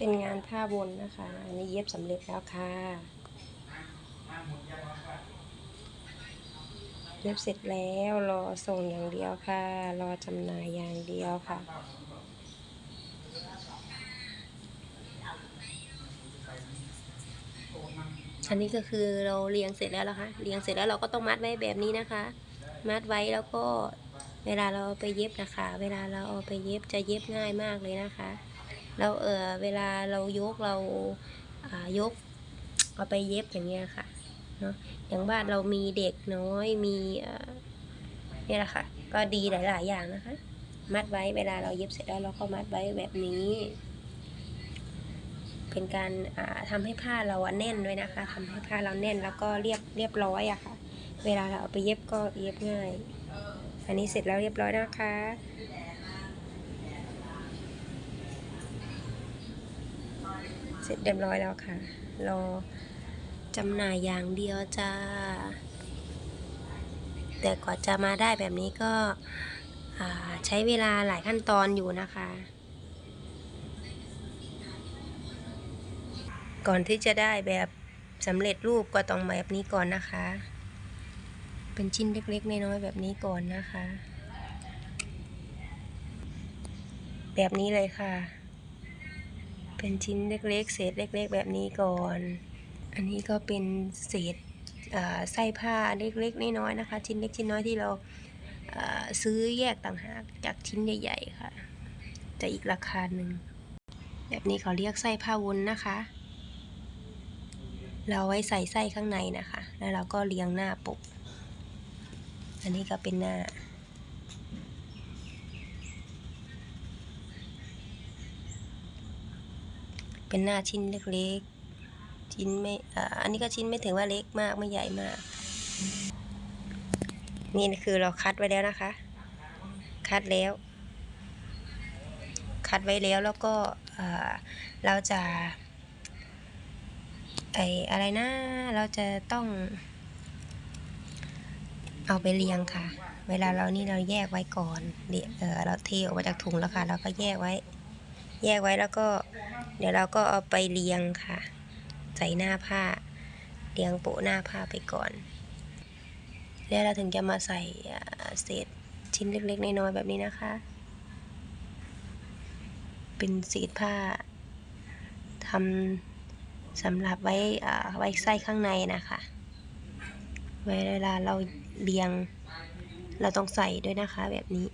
เป็นงานผ้าบนนะคะ อันนี้เย็บสำเร็จแล้วค่ะ เย็บเสร็จแล้วรอส่งอย่างเดียวค่ะ รอจำหน่ายอย่างเดียวค่ะอันนี้ก็คือเราเรียงเสร็จแล้วนะคะเรียงเสร็จแล้วเราก็ต้องมัดไว้แบบนี้นะคะ มัดไว้แล้วก็เวลาเราเอาไปเย็บนะคะ เวลาเราเอาไปเย็บจะเย็บง่ายมากเลยนะคะ เราเออเวลาเรายกเราอ่ายกเอาไปเย็บอย่างเงี้ยค่ะเนาะอย่างบ้านเรามีเด็กน้อยมีเออนี่ยแหละค่ะ ก็ดีหลาย ๆ อย่างนะคะ มัดไว้เวลาเราเย็บเสร็จแล้วเราก็มัดไว้แบบนี้ เป็นการอ่าทำให้ผ้าเราแน่นด้วยนะคะทำให้ผ้าเราแน่นแล้วก็เรียบเรียบร้อยอะค่ะ เวลาเราเอาไปเย็บก็เย็บง่าย อันนี้เสร็จแล้วเรียบร้อยนะคะ เสร็จเรียบร้อยแล้วค่ะ รอจำหน่ายอย่างเดียวจ้า แต่กว่าจะมาได้แบบนี้ก็ใช้เวลาหลายขั้นตอนอยู่นะคะ ก่อนที่จะได้แบบสำเร็จรูปก็ต้องแบบนี้ก่อนนะคะ เป็นชิ้นเล็กๆน้อยๆแบบนี้ก่อนนะคะ แบบนี้เลยค่ะ เป็นชิ้นเล็กๆ เศษเล็กๆ แบบนี้ก่อน อันนี้ก็เป็นเศษไส้ผ้าเล็กๆ น้อยๆ นะคะ ชิ้นเล็กชิ้นน้อยที่เราซื้อแยกต่างหากจากชิ้นใหญ่ๆ ค่ะ จะอีกราคาหนึ่ง แบบนี้เขาเรียกไส้ผ้าวนนะคะ เราไว้ใส่ไส้ข้างในนะคะ แล้วเราก็เรียงหน้าปก อันนี้ก็เป็นหน้า เป็นหน้าชิ้นเล็กๆ ชิ้นไม่อ่าอันนี้ก็ชิ้นไม่ถึงว่าเล็กมากไม่ใหญ่มาก นี่คือเราคัดไว้แล้วนะคะ คัดแล้ว คัดไว้แล้วแล้วก็เราจะไออะไรนะเราจะต้อง เอาไปเรียงค่ะ เวลาเรานี่เราแยกไว้ก่อนเดี๋ยวเออเราเทออกมาจากถุงแล้วค่ะ เราก็แยกไว้ แยกไว้แล้วก็ เดี๋ยวเราก็เอาไปเรียงค่ะ ใส่หน้าผ้า เรียงโปะหน้าผ้าไปก่อน แล้วเราถึงจะมาใส่เศษชิ้นเล็กๆน้อยๆแบบนี้นะคะ เป็นเศษผ้าทำสำหรับไว้ไว้ไส้ข้างในนะคะ เวลาเราเรียงเราต้องใส่ด้วยนะคะแบบนี้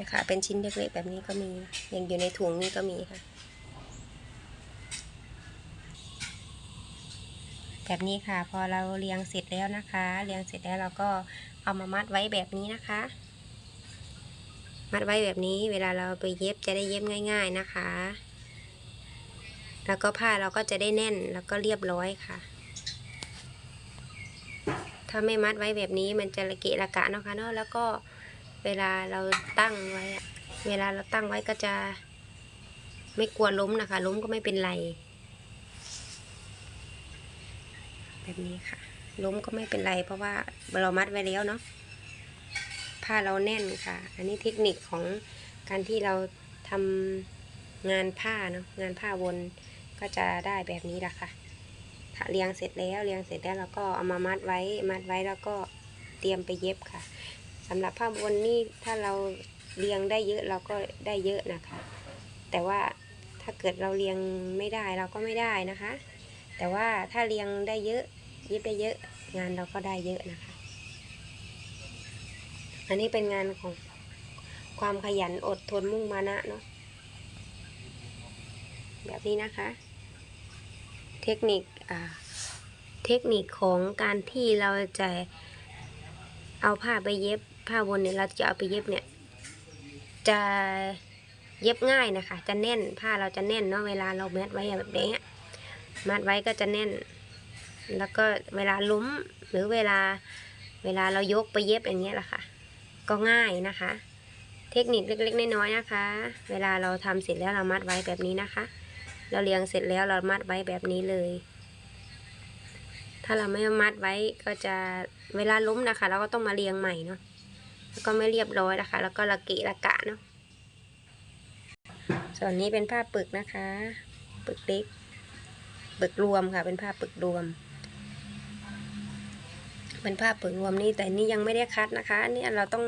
นะคะ เป็นชิ้นเล็กๆแบบนี้ก็มีอย่างอยู่ในถุงนี่ก็มีค่ะ แบบนี้ค่ะ พอเราเรียงเสร็จแล้วนะคะ เรียงเสร็จแล้วเราก็เอามามัดไว้แบบนี้นะคะ มัดไว้แบบนี้ เวลาเราไปเย็บจะได้เย็บง่าย ๆนะคะ แล้วก็ผ้าเราก็จะได้แน่นแล้วก็เรียบร้อยค่ะถ้าไม่มัดไว้แบบนี้มันจะระเกะระกะนะคะเนาะแล้วก็ เวลาเราตั้งไว้ เวลาเราตั้งไว้ก็จะ ไม่กลัวล้มนะคะ ล้มก็ไม่เป็นไร แบบนี้ค่ะ ล้มก็ไม่เป็นไร เพราะว่าเรามัดไว้แล้วเนาะ ผ้าเราแน่นค่ะ อันนี้เทคนิคของการที่เราทำงานผ้าเนาะ งานผ้าวนก็จะได้แบบนี้แหละค่ะถ้าเรียงเสร็จแล้วเรียงเสร็จแล้วเราก็เอามามัดไว้ มัดไว้แล้วก็เตรียมไปเย็บค่ะ สำหรับผ้าวนนี่ถ้าเราเรียงได้เยอะเราก็ได้เยอะนะคะ แต่ว่าถ้าเกิดเราเรียงไม่ได้เราก็ไม่ได้นะคะ แต่ว่าถ้าเรียงได้เยอะเย็บได้เยอะงานเราก็ได้เยอะนะคะ อันนี้เป็นงานของความขยันอดทนมุ่งมานะเนาะแบบนี้นะคะ เทคนิคอ่าเทคนิคของการที่เราจะเอาผ้าไปเย็บ ผ้าวนเนี่ยเราจะเอาไปเย็บเนี่ย จะเย็บง่ายนะคะ จะแน่นผ้าเราจะแน่นเนาะเวลาเรามัดไว้แบบนี้มัดไว้ก็จะแน่น แล้วก็เวลาล้มหรือเวลาเวลาเรายกไปเย็บอย่างเงี้ยแหละค่ะ ก็ง่ายนะคะ เทคนิคเล็กๆน้อยๆนะคะ เวลาเราทำเสร็จแล้วเรามัดไว้แบบนี้นะคะ เราเรียงเสร็จแล้วเรามัดไว้แบบนี้เลย ถ้าเราไม่มัดไว้ก็จะเวลาล้มนะคะ เราก็ต้องมาเรียงใหม่เนาะ แล้วก็ไม่เรียบร้อยนะคะ แล้วก็ระเกะระกะเนาะส่วนนี้เป็นผ้าปึกนะคะ ปึกเล็กปึกรวมค่ะ เป็นผ้าปึกรวม เป็นผ้าปึกรวมนี่แต่นี่ยังไม่ได้คัดนะคะนี่เราต้อง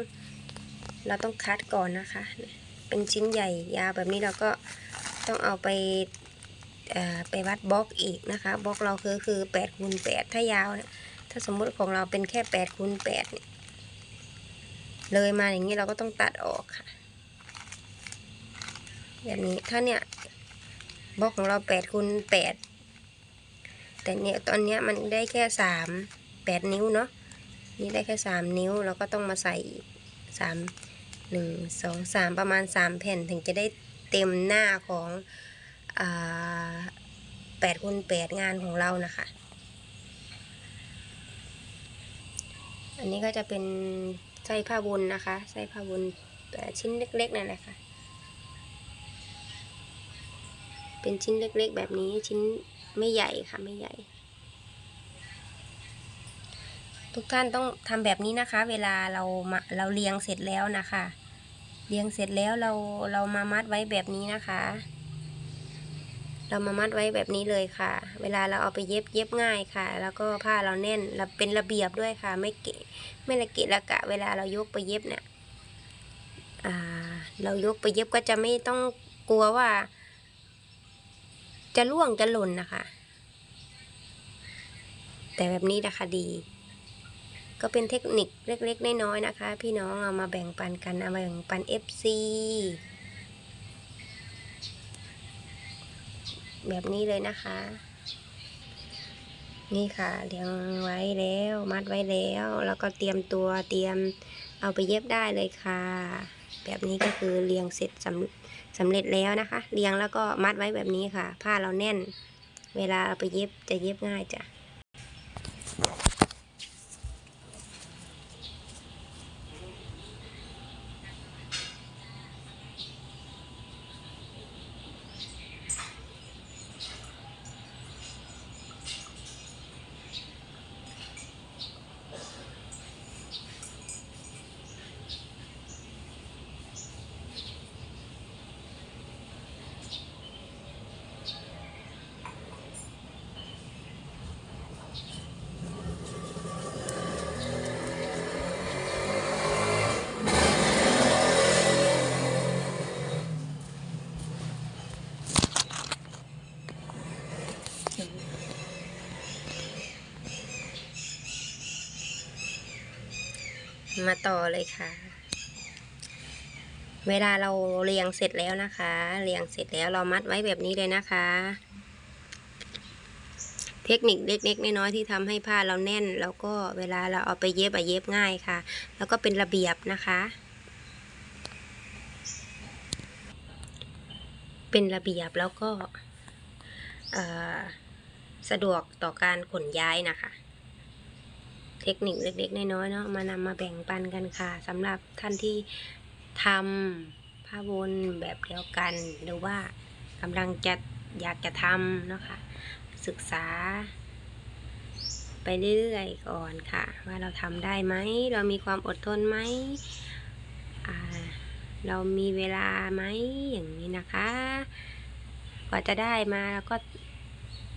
เราต้องคัดก่อนนะคะ เป็นชิ้นใหญ่ยาวแบบนี้เราก็ต้องเอาไปไปวัดบล็อกอีกนะคะบล็อกเราคือคือแปดคูณแปดถ้ายาว ถ้าสมมุติของเราเป็นแค่แปดคูณแปดเนี่ย เลยมาอย่างนี้เราก็ต้องตัดออกค่ะ แบบนี้ถ้าเนี่ยบล็อกของเราแปดคูณแปดแต่เนี่ยตอนเนี้ยมันได้แค่สามแปดนิ้วเนาะนี่ได้แค่สามนิ้วเราก็ต้องมาใส่อีกสามหนึ่งสองสามประมาณสามแผ่นถึงจะได้เต็มหน้าของแปดคูณแปดงานของเรานะคะ อันนี้ก็จะเป็น ส้ผ้าบุญนะคะไส้ผ้าบุญแต่ชิ้นเล็กๆนั่นแหละค่ะ เป็นชิ้นเล็กๆ แบบนี้ชิ้นไม่ใหญ่ค่ะไม่ใหญ่ ทุกท่านต้องทำแบบนี้นะคะ เวลาเรามาเราเรียงเสร็จแล้วนะคะ เรียงเสร็จแล้วเราเรามามัดไว้แบบนี้นะคะ เรามามัดไว้แบบนี้เลยค่ะ เวลาเราเอาไปเย็บเย็บง่ายค่ะ แล้วก็ผ้าเราแน่นเราเป็นระเบียบด้วยค่ะ ไม่เกะไม่ละเกะละกะ เวลาเรายกไปเย็บเนี่ยเรายกไปเย็บก็จะไม่ต้องกลัวว่า จะล่วงจะหล่นนะคะ แต่แบบนี้นะคะดี ก็เป็นเทคนิคเล็กๆน้อยๆนะคะ พี่น้องเอามาแบ่งปันกันเอามาแบ่งปัน FC แบบนี้เลยนะคะ นี่ค่ะเรียงไว้แล้วมัดไว้แล้ว แล้วก็เตรียมตัวเตรียมเอาไปเย็บได้เลยค่ะ แบบนี้ก็คือเรียงเสร็จสำสำเร็จแล้วนะคะ เรียงแล้วก็มัดไว้แบบนี้ค่ะ ผ้าเราแน่น เวลาเอาไปเย็บจะเย็บง่ายจ้ะ มาต่อเลยค่ะ เวลาเราเรียงเสร็จแล้วนะคะ เรียงเสร็จแล้วเรามัดไว้แบบนี้เลยนะคะ เทคนิคเล็กๆน้อยๆที่ทำให้ผ้าเราแน่น แล้วก็เวลาเราเอาไปเย็บอะเย็บง่ายค่ะ แล้วก็เป็นระเบียบนะคะ เป็นระเบียบแล้วก็สะดวกต่อการขนย้ายนะคะ เทคนิคเล็กๆน้อยๆเนาะมานำมาแบ่งปันกันค่ะสำหรับท่านที่ทำผ้าวนแบบเดียวกัน หรือว่ากำลังจะอยากจะทำเนาะค่ะศึกษา ไปเรื่อยๆก่อนค่ะ ว่าเราทำได้ไหม เรามีความอดทนไหมเรามีเวลาไหมอย่างนี้นะคะกว่าจะได้มาแล้วก็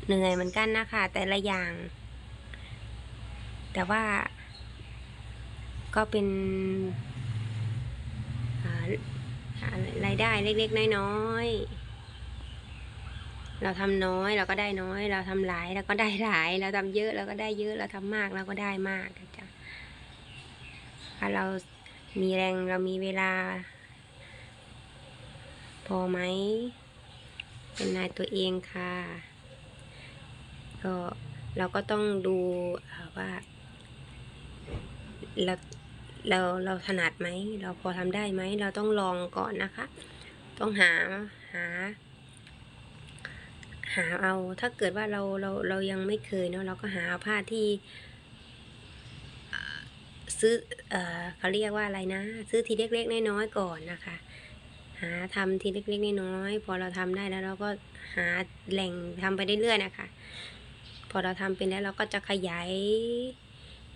เหนื่อยเหมือนกันนะคะ แต่ละอย่าง แต่ว่าก็เป็นรายได้เล็กๆน้อยๆ เราทำน้อยเราก็ได้น้อย เราทำหลายเราก็ได้หลาย เราทำเยอะเราก็ได้เยอะเราทำมากเราก็ได้มากจ้ะถ้าเรามีแรงเรามีเวลา พอไหม เป็นนายตัวเองค่ะ ก็เราก็ต้องดูว่า เราเราเราถนัดไหม เราพอทำได้ไหม เราต้องลองก่อนนะคะ ต้องหาหา หาเอา ถ้าเกิดว่าเราเราเรายังไม่เคยเนาะเราก็หาผ้าที่ซื้อเออเขาเรียกว่าอะไรนะ ซื้อทีเล็กๆน้อยๆก่อนนะคะ หาทำทีเล็กๆน้อยๆพอเราทำได้แล้วเราก็หาแหล่งทำไปเรื่อยๆนะคะ พอเราทำเป็นแล้วเราก็จะขยาย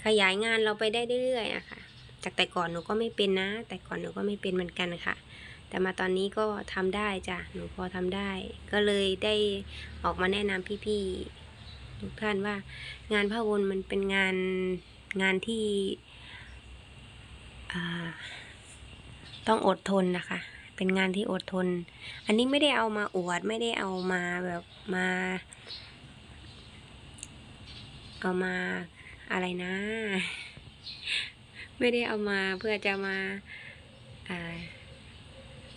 ขยายงานเราไปได้เรื่อยๆนะคะจากแต่ก่อนหนูก็ไม่เป็นนะ แต่ก่อนหนูก็ไม่เป็นเหมือนกันค่ะ แต่มาตอนนี้ก็ทำได้จ้ะหนูพอทำได้ ก็เลยได้ออกมาแนะนำพี่ๆทุกท่านว่างานผ้าวนมันเป็นงานงานที่ต้องอดทนนะคะ เป็นงานที่อดทน อันนี้ไม่ได้เอามาอวด ไม่ได้เอามาแบบมา เอามา อะไรนะ ไม่ได้เอามาเพื่อจะมาอา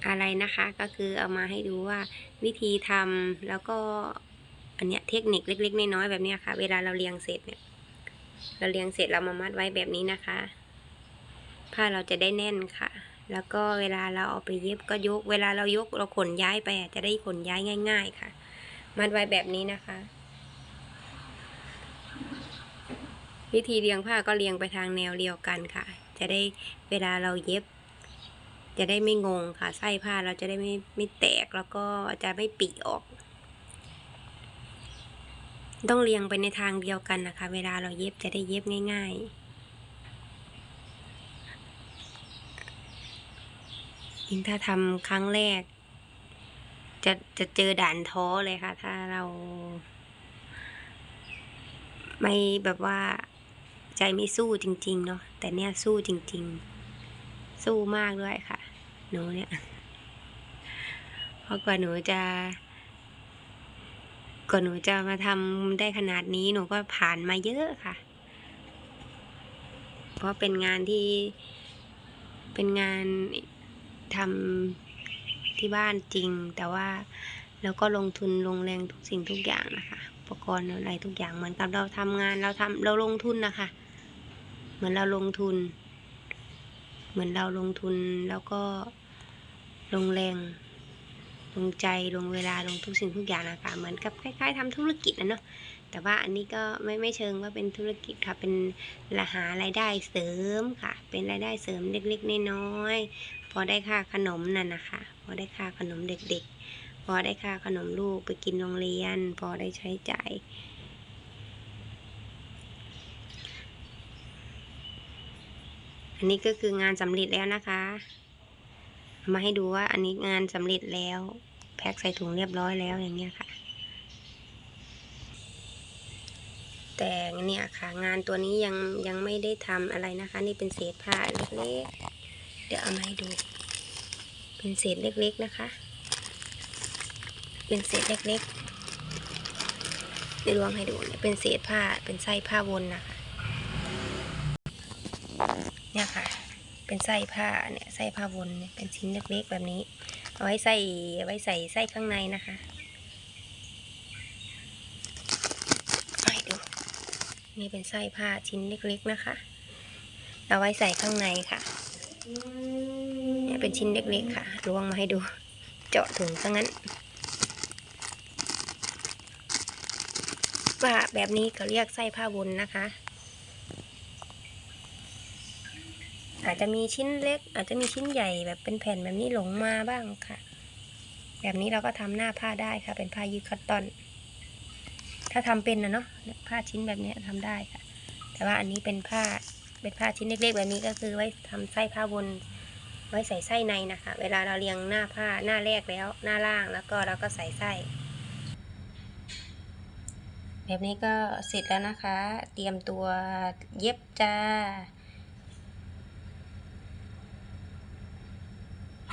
อะไรนะคะ ก็คือเอามาให้ดูว่าวิธีทำแล้วก็อันเนี้ยเทคนิคเล็ก ๆ น้อยๆแบบนี้ค่ะ เวลาเราเรียงเสร็จเนี่ย เราเรียงเสร็จเรามามัดไว้แบบนี้นะคะ ผ้าเราจะได้แน่นค่ะ แล้วก็เวลาเราเอาไปเย็บก็ยก เวลาเรายกเราขนย้ายไปจะได้ขนย้ายง่าย ๆ ค่ะ มัดไว้แบบนี้นะคะ วิธีเรียงผ้าก็เรียงไปทางแนวเดียวกันค่ะ จะได้เวลาเราเย็บ จะได้ไม่งงค่ะไส้ผ้าเราจะได้ไม่ไม่แตกแล้วก็จะไม่ปีกออก ต้องเรียงไปในทางเดียวกันนะคะ เวลาเราเย็บจะได้เย็บง่ายๆยิ่งถ้าทำครั้งแรก จะจะเจอด่านท้อเลยค่ะ ถ้าเรา ไม่แบบว่า ใจไม่สู้จริง ๆ เนาะแต่เนี่ยสู้จริง ๆ สู้มากด้วยค่ะ หนูเนี่ยเพราะกว่าหนูจะกว่าหนูจะมาทำได้ขนาดนี้หนูก็ผ่านมาเยอะค่ะ เพราะเป็นงานที่เป็นงานทำที่บ้านจริง แต่ว่าเราก็ลงทุนลงแรงทุกสิ่งทุกอย่างนะคะ อุปกรณ์อะไรทุกอย่างเหมือนกับเราทำงานเราทำเราลงทุนนะคะ เหมือนเราลงทุน เหมือนเราลงทุนแล้วก็ลงแรง ลงใจลงเวลาลงทุกสิ่งทุกอย่างนะคะเหมือนกับคล้าย ๆทำธุรกิจนะเนาะแต่ว่าอันนี้ก็ไม่ไม่เชิงว่าเป็นธุรกิจค่ะ เป็นละหารายได้เสริมค่ะ เป็นรายได้เสริมเล็กๆน้อยๆพอได้ค่าขนมนั่นนะคะพอได้ค่าขนมเด็กๆ พอได้ค่าขนมลูกไปกินโรงเรียน พอได้ใช้จ่าย อันนี้ก็คืองานสำเร็จแล้วนะคะ มาให้ดูว่าอันนี้งานสำเร็จแล้ว แพ็คใส่ถุงเรียบร้อยแล้วอย่างเงี้ยค่ะ แต่เนี่ยค่ะ งานตัวนี้ยังยังไม่ได้ทำอะไรนะคะ นี่เป็นเศษผ้าเล็กๆ เดี๋ยวเอามาให้ดู เป็นเศษเล็กๆนะคะ เป็นเศษเล็กๆในรวมให้ดูเนี่ยเป็นเศษผ้าเป็นไส้ผ้าวนนะคะ เนี่ยค่ะ เป็นไส้ผ้าเนี่ยไส้ผ้าวนเป็นชิ้นเล็กๆแบบนี้ เอาไว้ใส่เอาไว้ใส่ไส้ข้างในนะคะเอาให้ดู นี่เป็นไส้ผ้าชิ้นเล็กๆนะคะ เอาไว้ใส่ข้างในค่ะเนี่ยเป็นชิ้นเล็กๆค่ะลวงมาให้ดู เจาะถุงซะงั้นว่าแบบนี้เขาเรียกไส้ผ้าวนนะคะ อาจจะมีชิ้นเล็ก อาจจะมีชิ้นใหญ่แบบเป็นแผ่นแบบนี้หลงมาบ้างค่ะ แบบนี้เราก็ทำหน้าผ้าได้ค่ะ เป็นผ้ายืดคัตตอน ถ้าทำเป็นนะเนาะผ้าชิ้นแบบนี้ทำได้ค่ะ แต่ว่าอันนี้เป็นผ้าเป็นผ้าชิ้นเล็กๆแบบนี้ก็คือไว้ทำไส้ผ้าวนไว้ใส่ไส้ในนะคะ เวลาเราเรียงหน้าผ้าหน้าแรกแล้ว หน้าล่างแล้วก็เราก็ใส่ไส้ แบบนี้ก็เสร็จแล้วนะคะ เตรียมตัวเย็บจ้า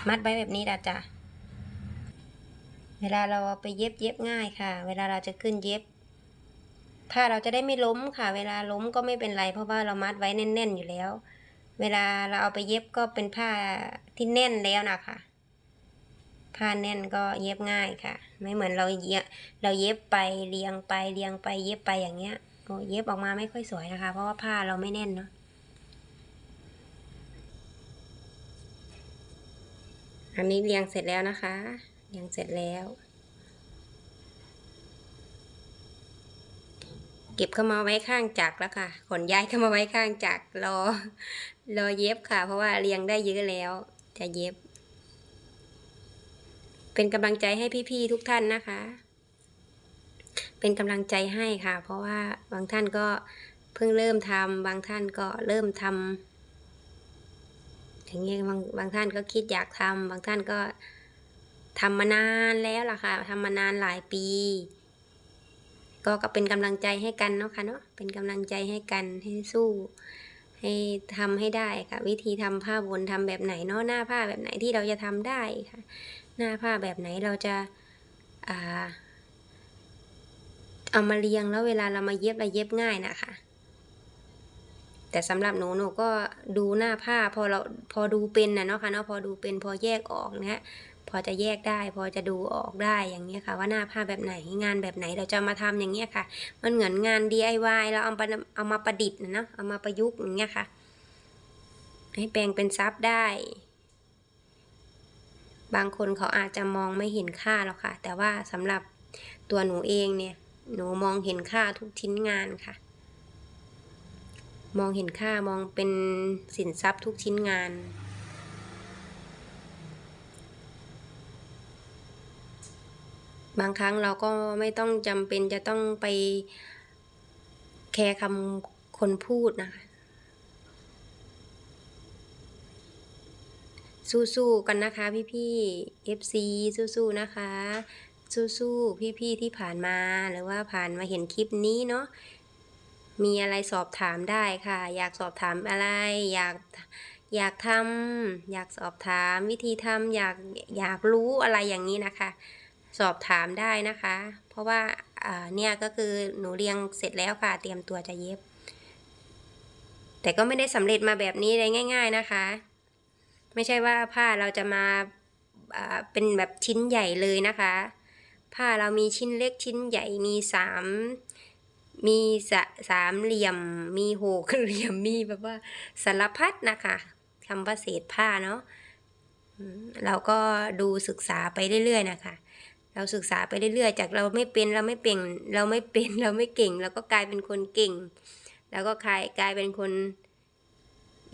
มัดไว้แบบนี้ละจ้ะเวลาเราเอาไปเย็บเย็บง่ายค่ะ เวลาเราจะขึ้นเย็บผ้าเราจะได้ไม่ล้มค่ะ เวลาล้มก็ไม่เป็นไร เพราะว่าเรามัดไว้แน่น ๆ อยู่แล้ว เวลาเราเอาไปเย็บก็เป็นผ้าที่แน่นแล้วนะคะผ้าแน่นก็เย็บง่ายค่ะ ไม่เหมือนเราเย็บเราเย็บไปเรียงไปเรียงไปเย็บไปอย่างเงี้ยเย็บออกมาไม่ค่อยสวยนะคะ เพราะว่าผ้าเราไม่แน่นเนาะ อันนี้เรียงเสร็จแล้วนะคะ เรียงเสร็จแล้ว เก็บเข้ามาไว้ข้างจักรแล้วค่ะ ขนย้ายเข้ามาไว้ข้างจักรรอ รอเย็บค่ะ เพราะว่าเรียงได้เยอะแล้ว จะเย็บ เป็นกำลังใจให้พี่ๆทุกท่านนะคะ เป็นกำลังใจให้ค่ะ เพราะว่าบางท่านก็เพิ่งเริ่มทำบางท่านก็เริ่มทำ อย่างนี้บางบางท่านก็คิดอยากทำบางท่านก็ทำมานานแล้วล่ะค่ะทำมานานหลายปี ก็ก็เป็นกำลังใจให้กันเนาะค่ะเนาะเป็นกำลังใจให้กันให้สู้ ให้ทำให้ได้ค่ะ วิธีทำผ้าบนทำแบบไหนเนาะหน้าผ้าแบบไหนที่เราจะทำได้ค่ะ หน้าผ้าแบบไหนเราจะอ่าเอามาเรียงแล้วเวลาเรามาเย็บเราเย็บง่ายนะคะ แต่สำหรับหนูหนูก็ดูหน้าผ้าพอเราพอดูเป็นนะเนาะค่ะเนาะพอดูเป็นพอแยกออกนี้ยพอจะแยกได้พอจะดูออกได้อย่างเงี้ยค่ะ ว่าหน้าผ้าแบบไหนงานแบบไหนเราจะมาทำอย่างเงี้ยค่ะ มันเหมือนงาน DIY เราเอามาเอามาประดิษฐ์นะเนาะเอามาประยุกต์อย่างเงี้ยค่ะ ให้แปลงเป็นซับได้ บางคนเขาอาจจะมองไม่เห็นค่าหรอกค่ะ แต่ว่าสำหรับตัวหนูเองเนี่ย หนูมองเห็นค่าทุกชิ้นงานค่ะ มองเห็นค่ามองเป็นสินทรัพย์ทุกชิ้นงาน บางครั้งเราก็ไม่ต้องจำเป็นจะต้องไปแคร์คำคนพูดนะคะ สู้ๆกันนะคะพี่ๆ FC สู้ๆนะคะ สู้ๆพี่ๆที่ผ่านมาหรือว่าผ่านมาเห็นคลิปนี้เนาะ มีอะไรสอบถามได้ค่ะ อยากสอบถามอะไร อยากอยากทำอยากสอบถามวิธีทำอยากอยากรู้อะไรอย่างนี้นะคะ สอบถามได้นะคะ เพราะว่าเนี่ยก็คือหนูเรียงเสร็จแล้วค่ะ เตรียมตัวจะเย็บ แต่ก็ไม่ได้สำเร็จมาแบบนี้ได้ง่าย ๆนะคะ ไม่ใช่ว่าผ้าเราจะมาอ่าเป็นแบบชิ้นใหญ่เลยนะคะ ผ้าเรามีชิ้นเล็กชิ้นใหญ่มีสาม มีสสามเหลี่ยม มีหกเหลี่ยม มีแบบว่าสารพัดนะคะคำว่าเศษผ้าเนาะเราก็ดูศึกษาไปเรื่อยๆนะคะ เราศึกษาไปเรื่อยๆ จากเราไม่เป็นเราไม่เป็นเราไม่เป็นเราไม่เก่งเราก็กลายเป็นคนเก่ง แล้วก็กลายกลายเป็นคน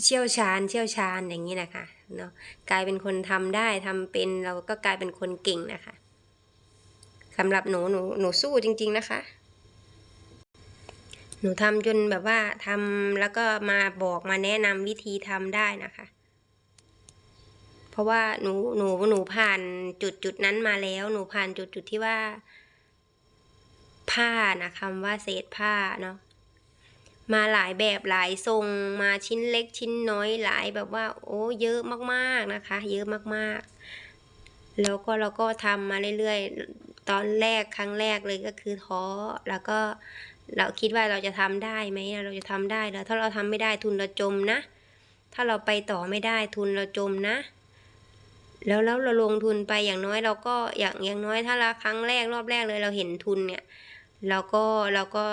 เชี่ยวชาญเชี่ยวชาญอย่างนี้นะคะเนาะกลายเป็นคนทำได้ทำเป็นเราก็กลายเป็นคนเก่งนะคะสำหรับหนูหนูหนูสู้จริง ๆนะคะ หนูทำจนแบบว่าทำแล้วก็มาบอกมาแนะนำวิธีทำได้นะคะ เพราะว่าหนูหนูหนูผ่านจุดจุดนั้นมาแล้ว หนูผ่านจุดจุดที่ว่า ผ้านะคำว่าเศษผ้าเนาะมาหลายแบบหลายทรงมาชิ้นเล็กชิ้นน้อยหลายแบบว่า โอ้เยอะมากๆนะคะ เยอะมากๆ แล้วก็เราก็ทำมาเรื่อยๆ ตอนแรกครั้งแรกเลยก็คือท้อแล้วก็ เราคิดว่าเราจะทำได้ไหมเราจะทำได้แล้วถ้าเราทำไม่ได้ทุนเราจมนะ ถ้าเราไปต่อไม่ได้ทุนเราจมนะ แล้วแล้วเราลงทุนไปอย่างน้อยเราก็อย่างอย่างน้อยถ้าเราครั้งแรกรอบแรกเลยเราเห็นทุนเนี่ยเราก็เราก็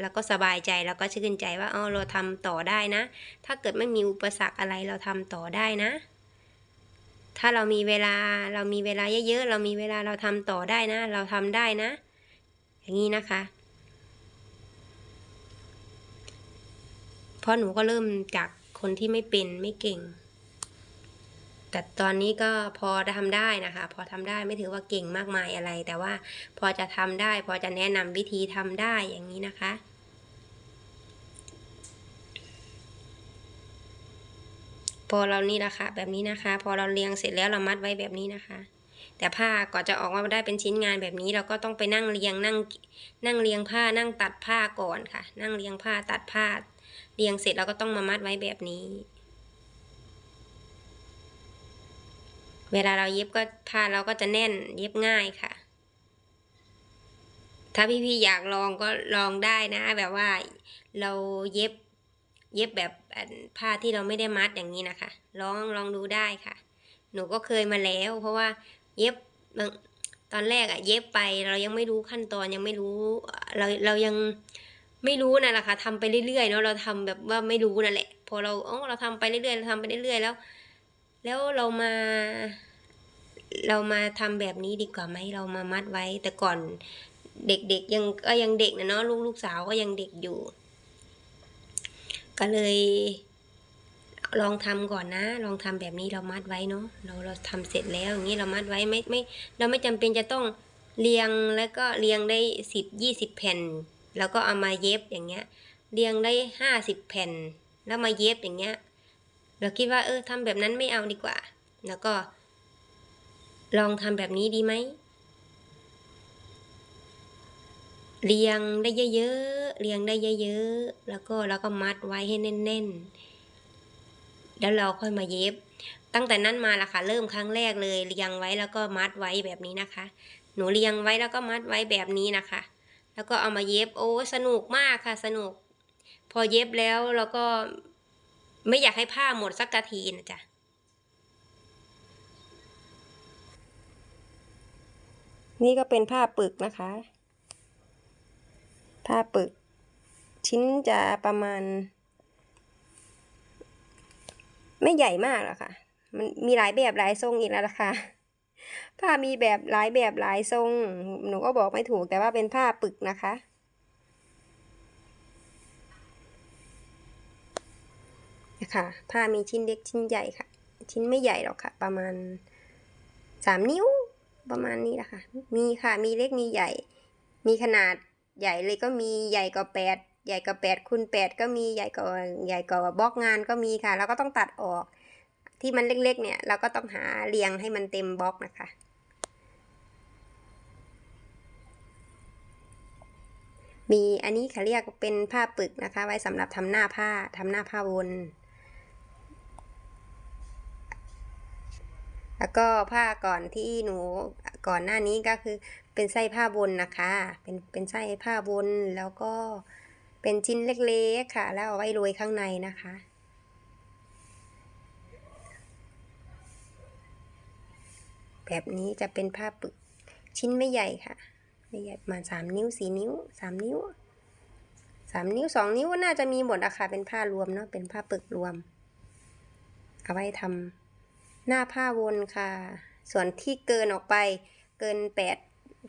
เราก็สบายใจเราก็ชื่นใจว่าเออเราทำต่อได้นะ ถ้าเกิดไม่มีอุปสรรคอะไรเราทำต่อได้นะ ถ้าเรามีเวลาเรามีเวลาเยอะๆเรามีเวลาเราทำต่อได้นะ เราทำได้นะ อย่างนี้นะคะ เพราะหนูก็เริ่มจากคนที่ไม่เป็นไม่เก่ง แต่ตอนนี้ก็พอทำได้นะคะ พอทำได้ไม่ถือว่าเก่งมากมายอะไร แต่ว่าพอจะทำได้ พอจะแนะนำวิธีทำได้อย่างนี้นะคะพอเรานี่นะคะแบบนี้นะคะ พอเราเรียงเสร็จแล้วเรามัดไว้แบบนี้นะคะ แต่ผ้าก่อนจะออกมาได้เป็นชิ้นงานแบบนี้ เราก็ต้องไปนั่งเรียงนั่งนั่งเรียงผ้านั่งตัดผ้าก่อนค่ะ นั่งเรียงผ้าตัดผ้า เรียงเสร็จเราก็ต้องมามัดไว้แบบนี้ เวลาเราเย็บก็ผ้าเราก็จะแน่นเย็บง่ายค่ะ ถ้าพี่ๆอยากลองก็ลองได้นะ แบบว่าเราเย็บเย็บแบบผ้าที่เราไม่ได้มัดอย่างนี้นะคะ ลองลองดูได้ค่ะ หนูก็เคยมาแล้ว เพราะว่าเย็บตอนแรกอะเย็บไปเรายังไม่รู้ขั้นตอนยังไม่รู้ เราเรายัง ไม่รู้นั่นแหละค่ะทำไปเรื่อยๆเนาะเราทำแบบว่าไม่รู้นั่นแหละ พอเราอ๋อเราทำไปเรื่อยๆเราทำไปเรื่อยๆแล้ว แล้วเรามา เรามาทำแบบนี้ดีกว่าไหมเรามามัดไว้ แต่ก่อนเด็กๆยังก็ยังเด็กนะเนาะลูกลูกสาวก็ยังเด็กอยู่ ก็เลยลองทำก่อนนะ ลองทำแบบนี้เรามัดไว้เนาะเราเราทำเสร็จแล้วอย่างนี้เรามัดไว้ไม่ไม่ เราไม่จำเป็นจะต้องเรียงแล้วก็เรียงได้สิบยี่สิบแผ่น แล้วก็เอามาเย็บอย่างเงี้ย เรียงได้ห้าสิบแผ่น แล้วมาเย็บอย่างเงี้ย เราคิดว่าเออทำแบบนั้นไม่เอาดีกว่า แล้วก็ ลองทำแบบนี้ดีไหม เรียงได้เยอะๆ เรียงได้เยอะๆ แล้วก็แล้วก็มัดไว้ให้แน่นๆ แล้วเราค่อยมาเย็บ ตั้งแต่นั้นมาละค่ะ เริ่มครั้งแรกเลย เรียงไว้แล้วก็มัดไว้แบบนี้นะคะ หนูเรียงไว้แล้วก็มัดไว้แบบนี้นะคะ แล้วก็เอามาเย็บโอ้สนุกมากค่ะสนุก พอเย็บแล้วเราก็ไม่อยากให้ผ้าหมดสักกะทีนะจ๊ะนี่ก็เป็นผ้าปึกนะคะ ผ้าปึก ชิ้นจะประมาณ ไม่ใหญ่มากหรอกค่ะ มันมีหลายแบบหลายทรงอีกแล้วละค่ะ ผ้ามีแบบหลายแบบหลายทรง หนูก็บอกไม่ถูกแต่ว่าเป็นผ้าปึกนะคะค่ะผ้ามีชิ้นเล็กชิ้นใหญ่ค่ะ ชิ้นไม่ใหญ่หรอกค่ะ ประมาณสามนิ้วประมาณนี้แหละค่ะ มีค่ะมีเล็กมีใหญ่ มีขนาดใหญ่เลยก็มีใหญ่กว่าแปดใหญ่กว่าแปดคูณแปดก็มีใหญ่กว่าใหญ่กว่าบล็อกงานก็มีค่ะ แล้วก็ต้องตัดออก ที่มันเล็กๆ เนี่ย เราก็ต้องหาเรียงให้มันเต็มบล็อกนะคะ มีอันนี้เขาเรียกเป็นผ้าปึกนะคะ ไว้สำหรับทำหน้าผ้าทำหน้าผ้าวนแล้วก็ผ้าก่อนที่หนูก่อนหน้านี้ก็คือเป็นไส้ผ้าบนนะคะ เป็นเป็นไส้ผ้าบนแล้วก็เป็นชิ้นเล็กๆค่ะ แล้วเอาไว้โรยข้างในนะคะ แบบนี้จะเป็นผ้าปึกชิ้นไม่ใหญ่ค่ะ ไม่ใหญ่ประมาณสามนิ้วสี่นิ้วสามนิ้วสามนิ้วสองนิ้วน่าจะมีหมดอะค่ะเป็นผ้ารวมเนาะเป็นผ้าปึกรวม เอาไว้ทำหน้าผ้าวนค่ะ ส่วนที่เกินออกไปเกินแปด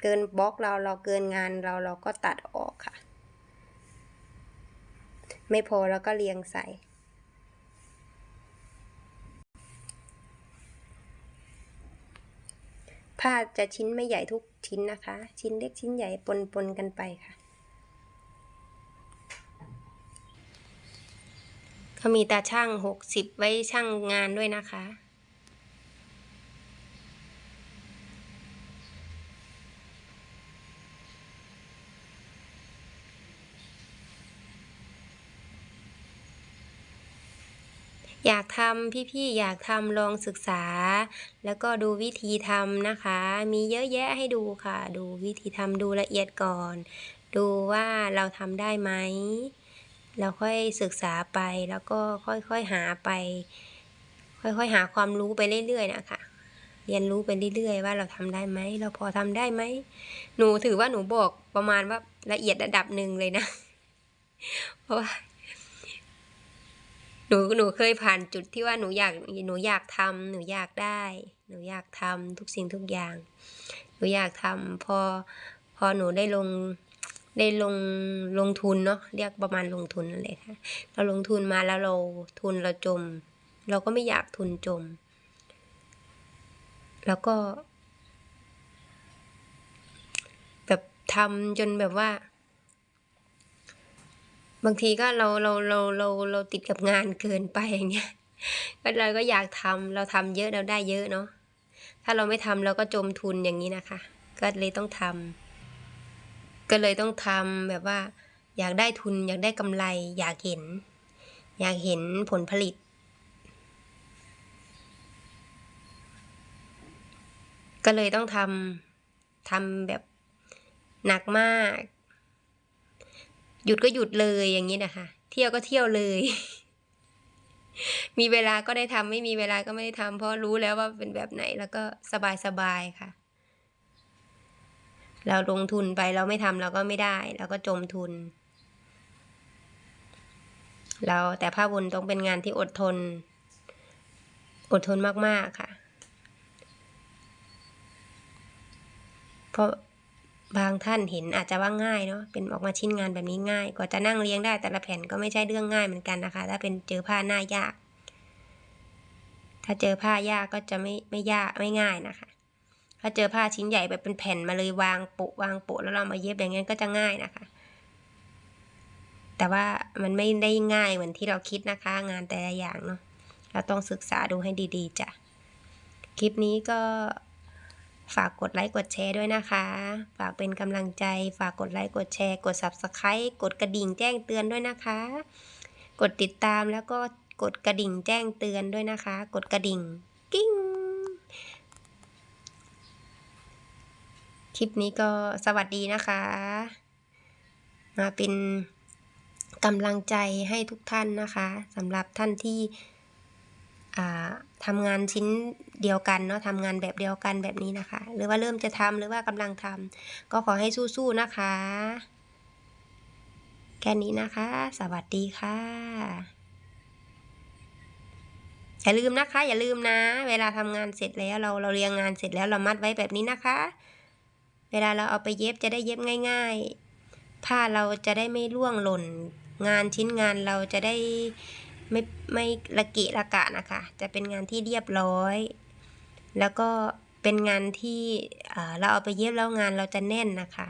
เกินบล็อกเราเราเกินงานเราเราก็ตัดออกค่ะ ไม่พอแล้วก็เรียงใส่ ผ้าจะชิ้นไม่ใหญ่ทุกชิ้นนะคะ ชิ้นเล็กชิ้นใหญ่ปนปนกันไปค่ะเขามีตาช่างหกสิบไว้ช่างงานด้วยนะคะ อยากทำพี่ๆอยากทำลองศึกษา แล้วก็ดูวิธีทำนะคะ มีเยอะแยะให้ดูค่ะ ดูวิธีทำดูละเอียดก่อน ดูว่าเราทำได้ไหมเราค่อยศึกษาไปแล้วก็ค่อยๆหาไป ค่อยๆหาความรู้ไปเรื่อยๆนะคะเรียนรู้ไปเรื่อยๆว่าเราทำได้ไหมเราพอทำได้ไหมหนูถือว่าหนูบอกประมาณว่าละเอียดระดับหนึ่งเลยนะ เพราะว่า หนูหนูเคยผ่านจุดที่ว่าหนูอยากหนูอยากทำหนูอยากได้ หนูอยากทำทุกสิ่งทุกอย่าง หนูอยากทำพอพอหนูได้ลงได้ลงลงทุนเนาะเรียกประมาณลงทุนนั่นแหละค่ะเราลงทุนมาแล้วเราทุนเราจม เราก็ไม่อยากทุนจม แล้วก็ แบบทำจนแบบว่า บางทีก็เราเราเราเราเราติดกับงานเกินไปอย่างเงี้ยก็เราก็อยากทำเราทำเยอะเราได้เยอะเนาะถ้าเราไม่ทำเราก็จมทุนอย่างนี้นะคะ ก็เลยต้องทำก็เลยต้องทำแบบว่า อยากได้ทุนอยากได้กำไร อยากเห็น อยากเห็นผลผลิต ก็เลยต้องทำทำแบบหนักมาก หยุดก็หยุดเลยอย่างนี้นะคะ เที่ยวก็เที่ยวเลย มีเวลาก็ได้ทำไม่มีเวลาก็ไม่ได้ทำเพราะรู้แล้วว่าเป็นแบบไหนแล้วก็สบายสบายค่ะ เราลงทุนไปเราไม่ทำเราก็ไม่ได้เราก็จมทุน เราแต่ภาพบุญต้องเป็นงานที่อดทน อดทนมากๆค่ะ เพราะ บางท่านเห็นอาจจะว่าง่ายเนาะเป็นออกมาชิ้นงานแบบนี้ง่าย กว่าจะนั่งเลี้ยงได้แต่ละแผ่นก็ไม่ใช่เรื่องง่ายเหมือนกันนะคะ ถ้าเป็นเจอผ้าหน้ายาก ถ้าเจอผ้ายากก็จะไม่ไม่ยากไม่ง่ายนะคะ ถ้าเจอผ้าชิ้นใหญ่แบบเป็นแผ่นมาเลยวางโปะวางโปะแล้วเรามาเย็บอย่างนั้นก็จะง่ายนะคะ แต่ว่ามันไม่ได้ง่ายเหมือนที่เราคิดนะคะ งานแต่ละอย่างเนาะเราต้องศึกษาดูให้ดีๆจ้ะคลิปนี้ก็ ฝากกดไลค์กดแชร์ด้วยนะคะ ฝากเป็นกำลังใจ ฝากกดไลค์กดแชร์ กด Subscribe กดกระดิ่งแจ้งเตือนด้วยนะคะ กดติดตามแล้วก็กดกระดิ่งแจ้งเตือนด้วยนะคะ กดกระดิ่งกิ้งคลิปนี้ก็สวัสดีนะคะ มาเป็นกำลังใจให้ทุกท่านนะคะสำหรับท่านที่ ทำงานชิ้นเดียวกันเนาะทำงานแบบเดียวกันแบบนี้นะคะ หรือว่าเริ่มจะทำหรือว่ากำลังทำก็ขอให้สู้ๆนะคะ แค่นี้นะคะ สวัสดีค่ะ อย่าลืมนะคะ อย่าลืมนะ เวลาทำงานเสร็จแล้วเราเราเรียงงานเสร็จแล้วเรามัดไว้แบบนี้นะคะ เวลาเราเอาไปเย็บจะได้เย็บง่าย ๆ ผ้าเราจะได้ไม่ร่วงหล่น งานชิ้นงานเราจะได้ ไม่ไม่ระเกะระกะนะคะ จะเป็นงานที่เรียบร้อย แล้วก็เป็นงานที่อ่าเราเอาไปเย็บแล้วงานเราจะแน่นนะคะ